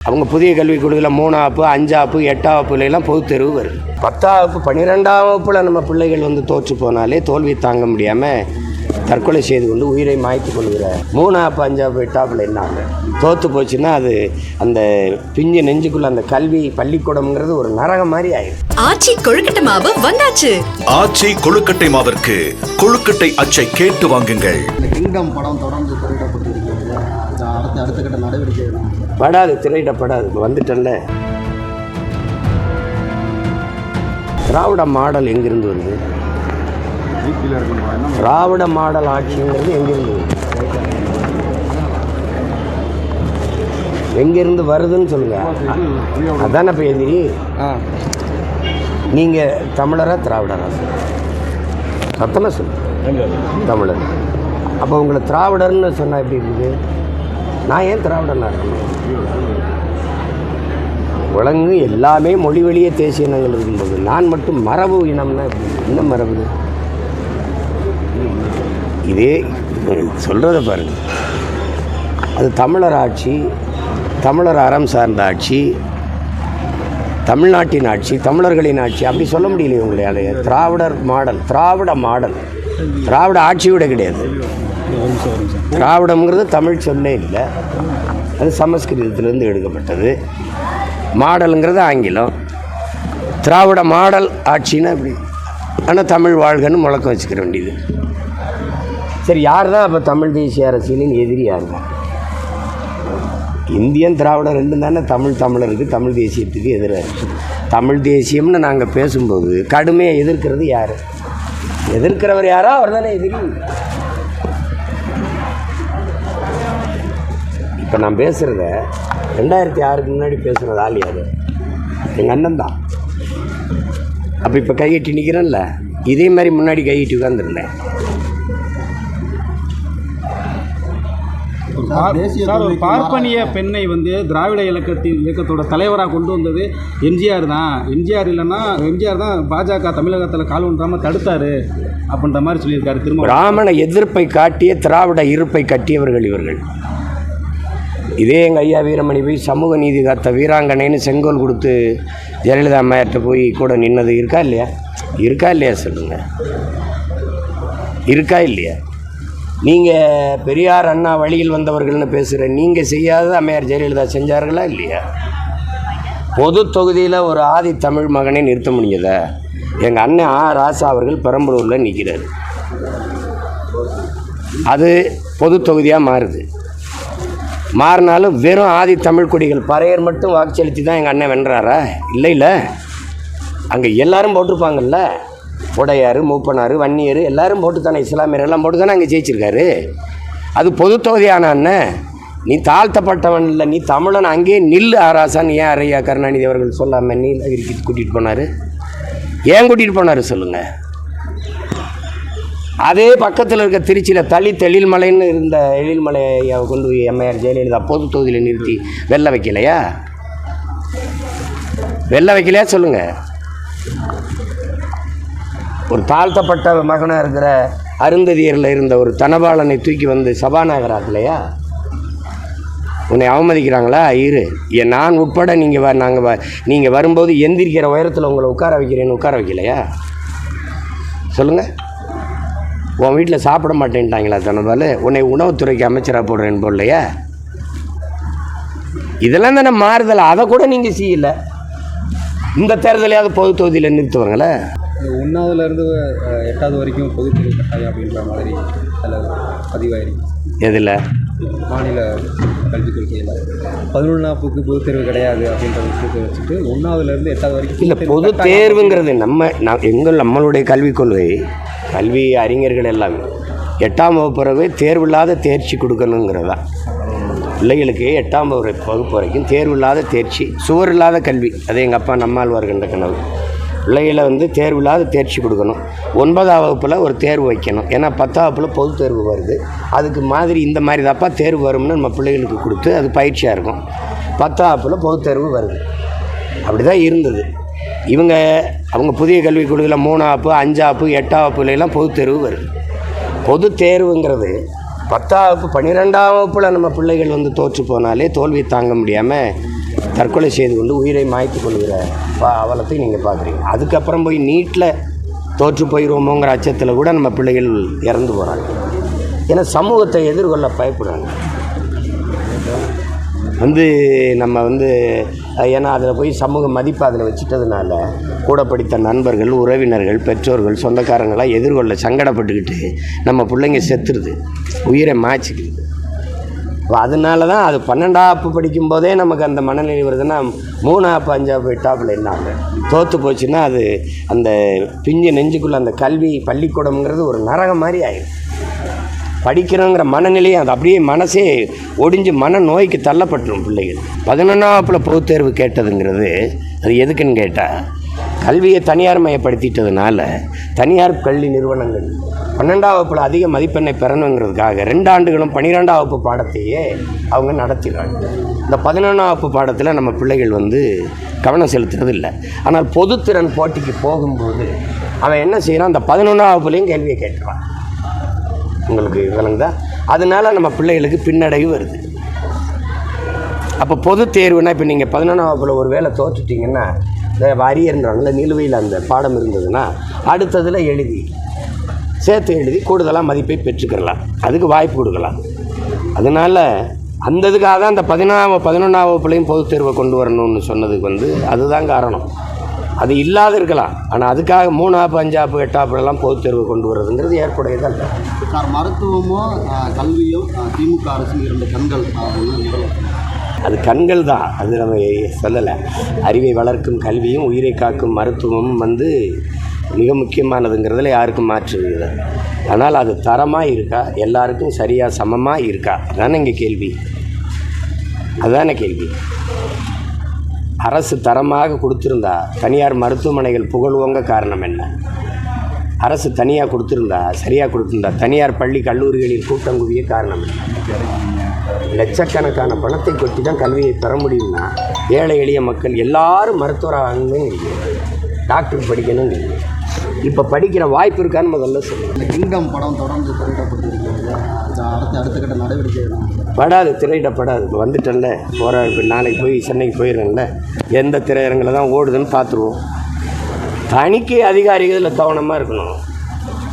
அவங்க புதிய கல்விக் கொள்கையில் மூணாப்பு அஞ்சாப்பு எட்டாவப்புல எல்லாம் பொதுத் தேர்வு வருது. பத்தாவப்பு பன்னிரெண்டாம் வகுப்பில் நம்ம பிள்ளைகள் வந்து தோற்று போனாலே தோல்வி தாங்க முடியாமல் தற்கொலை செய்து கொண்டு உயிரை மாய்த்து கொள்கிற மூணாப்பு அஞ்சாப்பு எட்டாப்புல என்னாங்க தோற்று போச்சுன்னா அது அந்த பிஞ்சு நெஞ்சுக்குள்ள அந்த கல்வி பள்ளிக்கூடம்ங்கிறது ஒரு நரகம் மாதிரி ஆயிடும் ஆச்சி கொழுக்கட்டை மாவு வந்தாச்சு. ஆச்சி கொழுக்கட்டை மாவிற்கு கொழுக்கட்டை அச்சை கேட்டு வாங்குங்கள். இந்த கிங்டம் படம் தொடர்ந்து அது அடுத்த கட்ட நடவடிக்கை? படாது திரையிடப்படாது வந்துட்டல்ல திராவிட மாடல் எங்கிருந்து வருது? திராவிட மாடல் ஆட்சிங்கிறது எங்கிருந்து வருது? எங்கிருந்து வருதுன்னு சொல்லுங்க. அதானே இப்போ எதிரி நீங்கள் தமிழரா திராவிடரா? சத்தமாக சொல்லுங்க தமிழர். அப்போ உங்களை திராவிடர்னு சொன்னால் எப்படி இருக்குது? நான் ஏன் திராவிடனாக இருக்கணும்? எல்லாமே மொழி வழிய தேசிய இனங்கள் இருக்கும்போது நான் மட்டும் மரபு இனம்னா என்ன மரபு இதே? சொல்கிறத பாருங்க. அது தமிழர் ஆட்சி தமிழர் அறம் சார்ந்த ஆட்சி தமிழ்நாட்டின் ஆட்சி தமிழர்களின் ஆட்சி அப்படி சொல்ல முடியலையே உங்களால. திராவிடர் மாடல் திராவிட மாடல். திராவிட ஆட்சியோட விட கிடையாது. திராவிடம்ங்கிறது தமிழ் சொல்லே இல்லை. அது சமஸ்கிருதத்திலேருந்து எடுக்கப்பட்டது. மாடலுங்கிறது ஆங்கிலம். திராவிட மாடல் ஆட்சின்னா இப்படி. ஆனால் தமிழ் வாழ்கன்னு முழக்கம் வச்சுக்கிற வேண்டியது. சரி யார் தான் அப்போ தமிழ் தேசிய அரசியலின் எதிரி யார் தான் இந்தியன் திராவிடம் ரெண்டும் தானே தமிழ் தமிழருக்கு தமிழ் தேசியத்துக்கு எதிராக இருக்குது தமிழ் தேசியம்னு நாங்கள் பேசும்போது கடுமையாக எதிர்க்கிறது யார்? எதிர்க்கிறவர் யாரோ அவர் தானே எதிரி. இப்போ நான் பேசுகிறத ரெண்டாயிரத்தி ஆறுக்கு முன்னாடி பேசுகிறது ஆள் யார்? எங்கள் அண்ணன் தான். அப்போ இப்போ கையெட்டி நிற்கிறேன்ல இதே மாதிரி முன்னாடி கையெட்டி உட்காந்துருந்தேன் பார்ப்பனிய பெண்ணை வந்து திராவிட இயக்கத்தின் இயக்கத்தோட தலைவராக கொண்டு வந்தது எம்ஜிஆர் தான். எம்ஜிஆர் இல்லைன்னா எம்ஜிஆர் தான் பாஜக தமிழகத்தில் கால் ஒன்றாமல் தடுத்தாரு அப்படின்ற மாதிரி சொல்லியிருக்காரு திரும்ப பிராமண எதிர்ப்பை காட்டிய திராவிட இருப்பை கட்டியவர்கள் இவர்கள். இதே எங்கள் ஐயா வீரமணி போய் சமூக நீதி காத்த வீராங்கனைன்னு செங்கோல் கொடுத்து ஜெயலலிதா அம்மையார்கிட்ட போய் கூட நின்னது இருக்கா இல்லையா? இருக்கா இல்லையா சொல்லுங்கள் இருக்கா இல்லையா? நீங்கள் பெரியார் அண்ணா வழியில் வந்தவர்கள்னு பேசுகிற நீங்கள் செய்யாத அம்மையார் ஜெயலலிதா செஞ்சார்களா இல்லையா? பொது தொகுதியில் ஒரு ஆதி தமிழ் மகனை நிறுத்த முடிஞ்சதா எங்கள் அண்ணன் ஆ ராசா அவர்கள் பெரம்பலூரில் நிற்கிறார் அது பொது தொகுதியாக மாறுது. மாறினாலும் வெறும் ஆதி தமிழ் குடிகள் பறையர் மட்டும் வாக்கு செலுத்தி தான் எங்கள் அண்ணன் வென்றாரா? இல்லை இல்லை. அங்கே எல்லாரும் போட்டிருப்பாங்கல்ல. உடையார் மூப்பனார் வன்னியர் எல்லாரும் போட்டு தானே இஸ்லாமியர் எல்லாம் போட்டு தானே அங்கே ஜெயிச்சிருக்காரு. அது பொது தொகுதியான அண்ணன். நீ தாழ்த்தப்பட்டவன் இல்லை நீ தமிழன் அங்கேயே நில்லு ஆராசான் ஏன் அரையா கருணாநிதி அவர்கள் சொல்லாமல் நீலகிரிக்கு கூட்டிகிட்டு போனார்? ஏன் கூட்டிகிட்டு போனார் சொல்லுங்கள் அதே பக்கத்தில் இருக்க திருச்சியில் தளி தெளில்மலைன்னு இருந்த எழில்மலையை கொண்டு போய் எம்ஐஆர் ஜெயலலிதா பொது தொகுதியில் நிறுத்தி வெள்ள வைக்கலையா? வெள்ள வைக்கலையா சொல்லுங்கள் ஒரு தாழ்த்தப்பட்ட மகனாக இருக்கிற அருந்ததியரில் இருந்த ஒரு தனபாலனை தூக்கி வந்து சபாநாயகராக்கலையா? உன்னை அவமதிக்கிறாங்களா? இரு. என் நான் உட்பட நீங்கள் வ நாங்கள் வ நீங்கள் வரும்போது எந்திரிக்கிற உயரத்தில் உங்களை உட்கார வைக்கிறேன்னு உட்கார வைக்கலையா? சொல்லுங்கள் உன் வீட்டில் சாப்பிட மாட்டேன்ட்டாங்களா தனபால்? உன்னை உணவுத்துறைக்கு அமைச்சராக போடுறேன்னு போடலையா? இதெல்லாம் தானே மாறுதல். அதை கூட நீங்கள் செய்யலை. இந்த தேர்தலையாவது பொது தொகுதியில் நிறுத்துவாங்களே? ஒன்றாவதுல இருந்து அஹ், எட்டாவது வரைக்கும் பொதுத்துறை கட்டாயம் அப்படின்ற மாதிரி அதில் பதிவாயிருக்கு. எதில்? மாநில கல்விக் கொள்கையில் பதினொன்று நாற்பதுக்கு பொதுத் தேர்வு கிடையாது அப்படின்ற விஷயத்தை வச்சுட்டு ஒன்றாவதுல இருந்து எட்டாவது வரைக்கும் இல்லை பொதுத் பொது தேர்வுங்கிறது நம்ம நான் எங்கள் நம்மளுடைய கல்விக் கொள்கை கல்வி அறிஞர்கள் எல்லாமே எட்டாம் வகுப்பு பிறகு தேர்வில்லாத தேர்ச்சி கொடுக்கணுங்கிறதா? பிள்ளைகளுக்கு எட்டாம் வகுப்பு வகுப்பு வரைக்கும் தேர்வில்லாத தேர்ச்சி சுவர் இல்லாத கல்வி அது எங்கள் அப்பா நம்மாழ்வார்கின்ற கனவு. பிள்ளைகளை வந்து தேர்வில்லாத தேர்ச்சி கொடுக்கணும். ஒன்பதாம் வகுப்பில் ஒரு தேர்வு வைக்கணும். ஏன்னா பத்தாம் வகுப்பில் பொது தேர்வு வருது. அதுக்கு மாதிரி இந்த மாதிரி தப்பா தேர்வு வரும்னு நம்ம பிள்ளைகளுக்கு கொடுத்து அது பயிற்சியாக இருக்கும். பத்தாம் வகுப்பில் பொது தேர்வு வருது. அப்படி தான் இருந்தது. இவங்க அவங்க புதிய கல்விக் கொள்கையில் மூணாப்பு அஞ்சாப்பு எட்டாவப்புல எல்லாம் பொது தேர்வு வருது. பொது தேர்வுங்கிறது பத்தாம் வகுப்பு பன்னிரெண்டாம் வகுப்பில் நம்ம பிள்ளைகள் வந்து தோற்று போனாலே தோல்வி தாங்க முடியாமல் தற்கொலை செய்து கொண்டு உயிரை மாய்த்து கொள்கிற பா அவலத்தை நீங்கள் பார்க்குறீங்க. அதுக்கப்புறம் போய் நீட்டில் தோற்று போயிடுவோமோங்கிற அச்சத்தில் கூட நம்ம பிள்ளைகள் இறந்து போகிறாங்க ஏன்னா சமூகத்தை எதிர்கொள்ள பயப்படுறாங்க. வந்து நம்ம வந்து ஏன்னா அதில் போய் சமூக மதிப்பு அதில் வச்சுட்டதுனால கூட படித்த நண்பர்கள் உறவினர்கள் பெற்றோர்கள் சொந்தக்காரங்களாம் எதிர்கொள்ள சங்கடப்பட்டுக்கிட்டு நம்ம பிள்ளைங்க செத்துருது. உயிரை மாய்ச்சிக்குது. இப்போ அதனால தான் அது பன்னெண்டாப்பு படிக்கும்போதே நமக்கு அந்த மனநிலை வருதுன்னா மூணாப்பு அஞ்சாப்பு எட்டாப்பில் என்னாங்க தோற்று போச்சுன்னா அது அந்த பிஞ்சு நெஞ்சுக்குள்ளே அந்த கல்வி பள்ளிக்கூடம்ங்கிறது ஒரு நரகம் மாதிரி ஆயிடும் படிக்கிறோங்கிற மனநிலையை அது அப்படியே மனசே ஒடிஞ்சு மன நோய்க்கு தள்ளப்பட்டுரும் பிள்ளைகள். பதினொன்றாப்பில் பொதுத்தேர்வு கேட்டதுங்கிறது அது எதுக்குன்னு கேட்டால் கல்வியை தனியார் மயப்படுத்திட்டதுனால தனியார் கல்வி நிறுவனங்கள் பன்னெண்டாம் வகுப்பில் அதிக மதிப்பெண்ணை பெறணுங்கிறதுக்காக ரெண்டு ஆண்டுகளும் பன்னிரெண்டாம் வகுப்பு பாடத்தையே அவங்க நடத்தினாங்க இந்த பதினொன்றாம் வகுப்பு பாடத்தில் நம்ம பிள்ளைகள் வந்து கவனம் செலுத்துறது இல்லை ஆனால் பொதுத்திறன் போட்டிக்கு போகும்போது அவன் என்ன செய்கிறான் அந்த பதினொன்றாம் வகுப்புலேயும் கேள்வியை கேட்டுறான் உங்களுக்கு விளங்குதா அதனால நம்ம பிள்ளைகளுக்கு பின்னடைவு வருது. அப்போ பொது தேர்வுனா இப்போ நீங்கள் பதினொன்றாம் வகுப்பில் ஒரு வேளை தோற்றுட்டிங்கன்னா இந்த நிலுவையில் அந்த பாடம் இருந்ததுன்னா அடுத்ததில் எழுதி சேர்த்து எழுதி கூடுதலாக மதிப்பை பெற்றுக்கிறலாம். அதுக்கு வாய்ப்பு கொடுக்கலாம். அதனால் அந்த இதுக்காக தான் அந்த பதினாவ பதினொன்றாம் வகுப்புலையும் பொதுத் தேர்வை கொண்டு வரணும்னு சொன்னதுக்கு வந்து அதுதான் காரணம். அது இல்லாத இருக்கலாம் ஆனால் அதுக்காக மூணாப்பு அஞ்சாப்பு எட்டாப்புலாம் பொதுத் தேர்வு கொண்டு வர்றதுங்கிறது ஏற்புடையதாக சார் மருத்துவமோ கல்வியோ திமுக அரசு இரண்டு கண்கள் அது கண்கள் தான். அது நம்ம சொல்லலை. அறிவை வளர்க்கும் கல்வியும் உயிரை காக்கும் மருத்துவமும் வந்து மிக முக்கியமானதுங்கிறதுல யாருக்கும் மாற்று இல்லை. ஆனால் அது தரமாக இருக்கா? எல்லாருக்கும் சரியாக சமமாக இருக்கா? அதானே இங்கே கேள்வி. அதுதானே கேள்வி. அரசு தரமாக கொடுத்துருந்தா தனியார் மருத்துவமனைகள் புகழ்வோங்க காரணம் என்ன? அரசு தனியாக கொடுத்துருந்தா சரியாக கொடுத்துருந்தா தனியார் பள்ளி கல்லூரிகளில் கூட்டம் குவிய காரணம் என்ன? லட்சக்கணக்கான பணத்தை கொட்டி தான் கல்வியை பெற முடியும்னா ஏழை எளிய மக்கள் எல்லாரும் மருத்துவராகணும்னு டாக்டர் படிக்கணும்னு இல்லை இப்போ படிக்கிற வாய்ப்பு இருக்கான்னு முதல்ல சொல்லுங்கள் கிங்டம் படம் தொடர்ந்து திரையிடப்பட்டிருக்கிறது. அது அடுத்த அடுத்த கட்ட நடவடிக்கை. படாது திரையிடப்படாது. இப்போ வந்துட்டேன்ல. போகிற இப்போ நாளைக்கு போய் சென்னைக்கு போயிடுறேன்ல. எந்த திரையரங்கில் தான் ஓடுதுன்னு பார்த்துருவோம். தணிக்கை அதிகாரிகள் இதில் கவனமாக இருக்கணும்.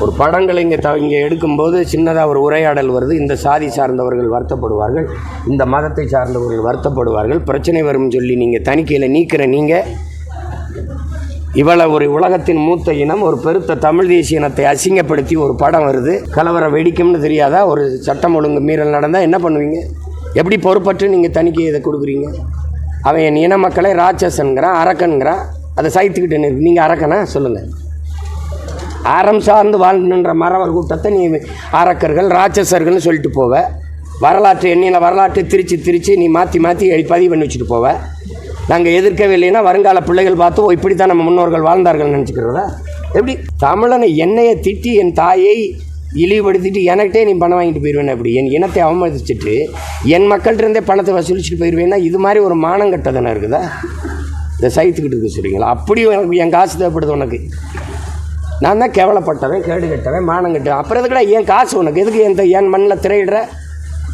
ஒரு படங்களை இங்கே த இங்கே எடுக்கும்போது சின்னதாக ஒரு உரையாடல் வருது. இந்த சாதி சார்ந்தவர்கள் வருத்தப்படுவார்கள் இந்த மதத்தை சார்ந்தவர்கள் வருத்தப்படுவார்கள் பிரச்சனை வரும்னு சொல்லி நீங்கள் தணிக்கையில் நீக்கிற நீங்கள் இவ்வளோ ஒரு உலகத்தின் மூத்த இனம் ஒரு பெருத்த தமிழ் தேசிய இனத்தை அசிங்கப்படுத்தி ஒரு படம் வருது. கலவரம் வெடிக்கும்னு தெரியாதா? ஒரு சட்டம் ஒழுங்கு மீறல் நடந்தால் என்ன பண்ணுவீங்க? எப்படி பொறுப்பற்று நீங்கள் தணிக்கை இதை கொடுக்குறீங்க? அவன் என் இன மக்களை ராட்சசன்கிறான் அரக்கன்கிறான். அதை சைத்துக்கிட்டு நீங்கள் அரக்கனா? சொல்லுங்கள் அறம் சார்ந்து வாழ்ந்துன்ற மறவர் கூட்டத்தை நீ அரக்கர்கள் ராட்சசர்கள்னு சொல்லிட்டு போவ. வரலாற்று எண்ணியில் வரலாற்றை திரித்து திரித்து நீ மாற்றி மாற்றி பதிவு பண்ணி வச்சுட்டு போவ. நாங்கள் எதிர்க்கவே இல்லைன்னா வருங்கால பிள்ளைகள் பார்த்து ஓ இப்படி தான் நம்ம முன்னோர்கள் வாழ்ந்தார்கள் நினச்சிக்கிறதா? எப்படி? தமிழனை என்னையை திட்டி என் தாயை இழிவுபடுத்திட்டு எனக்கிட்டே நீ பணம் வாங்கிட்டு போயிடுவேன் அப்படி என் இனத்தை அவமதிச்சுட்டு என் மக்கள்கிட்ட இருந்தே பணத்தை வசூலிச்சுட்டு போயிடுவேன்னா இது மாதிரி ஒரு மானம் கட்டதானே இருக்குதா? இதை சைத்துக்கிட்டு இருக்க சொல்றீங்களா? அப்படி உனக்கு என் காசு தேவைப்படுது உனக்கு. நான் தான் கேவலப்பட்டவன் கேடு கட்டவன் மானம் கட்டவன். அப்புறம் எதுக்குடா என் காசு உனக்கு? எதுக்கு என் என் மண்ணில் திரையிடுற?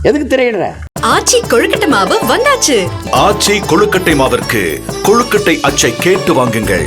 எதுக்கு திரையிடுற? ஆச்சி கொழுக்கட்டை மாவு வந்தாச்சு. ஆச்சி கொழுக்கட்டை மாவிற்கு கொழுக்கட்டை அச்சை கேட்டு வாங்குங்கள்.